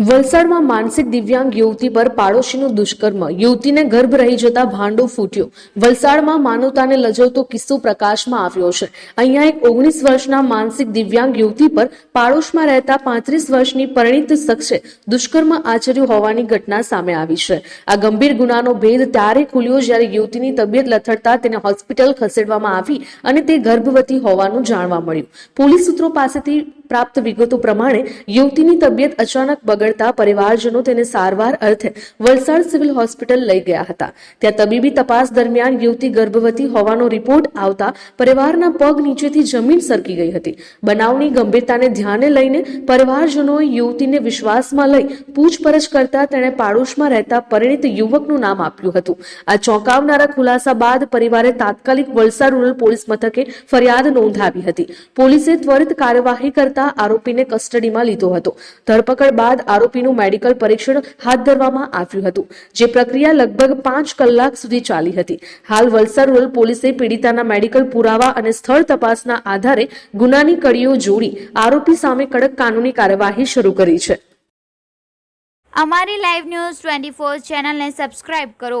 વલસાડમાં માનસિક દિવ્યાંગ યુવતી પર પાડોશીનું દુષ્કર્મ. યુવતીને ગર્ભ રહી જતા ભાંડો ફૂટ્યો. વલસાડમાં માનવતાને લજવતો કિસ્સો પ્રકાશમાં આવ્યો છે. અહીંયા એક ઓગણીસ વર્ષના માનસિક દિવ્યાંગ યુવતી પર પાડોશમાં રહેતા પાંત્રીસ વર્ષની પરિણીત શખ્સે દુષ્કર્મ આચર્યું હોવાની ઘટના સામે આવી છે. આ ગંભીર ગુનાનો ભેદ ત્યારે ખુલ્યો જ્યારે યુવતીની તબિયત લથડતા તેને હોસ્પિટલ ખસેડવામાં આવી અને તે ગર્ભવતી હોવાનું જાણવા મળ્યું. પોલીસ સૂત્રો પાસેથી પ્રાપ્ત વિગતો પ્રમાણે યુવતીની તબિયત અચાનક બગડતા પરિવારજનો તેને સારવાર અર્થે વલસાડ સિવિલ હોસ્પિટલ લઈ ગયા હતા. ત્યાં તબીબી તપાસ દરમિયાન યુવતી ગર્ભવતી હોવાનો રિપોર્ટ આવતા પરિવારના પગ નીચેથી જમીન સરકી ગઈ હતી. બનાવની ગંભીરતાને ધ્યાને લઈને પરિવારજનોએ યુવતીને વિશ્વાસમાં લઈ પૂછપરછ કરતા તેણે પાડોશમાં રહેતા પરિણીત યુવકનું નામ આપ્યું હતું. આ ચોંકાવનારા ખુલાસા બાદ પરિવારે તાત્કાલિક વલસાડ રૂરલ પોલીસ મથકે ફરિયાદ નોંધાવી હતી. પોલીસે ત્વરિત કાર્યવાહી કરતા આરોપીને કસ્ટડીમાં લીધો હતો. ધરપકડ બાદ આરોપીનું મેડિકલ પરીક્ષણ હાથ ધરવામાં આવ્યું હતું, જે પ્રક્રિયા લગભગ પાંચ કલાક સુધી ચાલી હતી. હાલ વલસાડ રૂરલ પોલીસે પીડિતાના મેડિકલ પુરાવા અને સ્થળ તપાસના આધારે ગુનાની કડીઓ જોડી આરોપી સામે કડક કાનૂની કાર્યવાહી શરૂ કરી છે. અમારી લાઈવ ન્યૂઝ ટ્વેન્ટી ફોર ચેનલને સબસ્ક્રાઇબ કરો.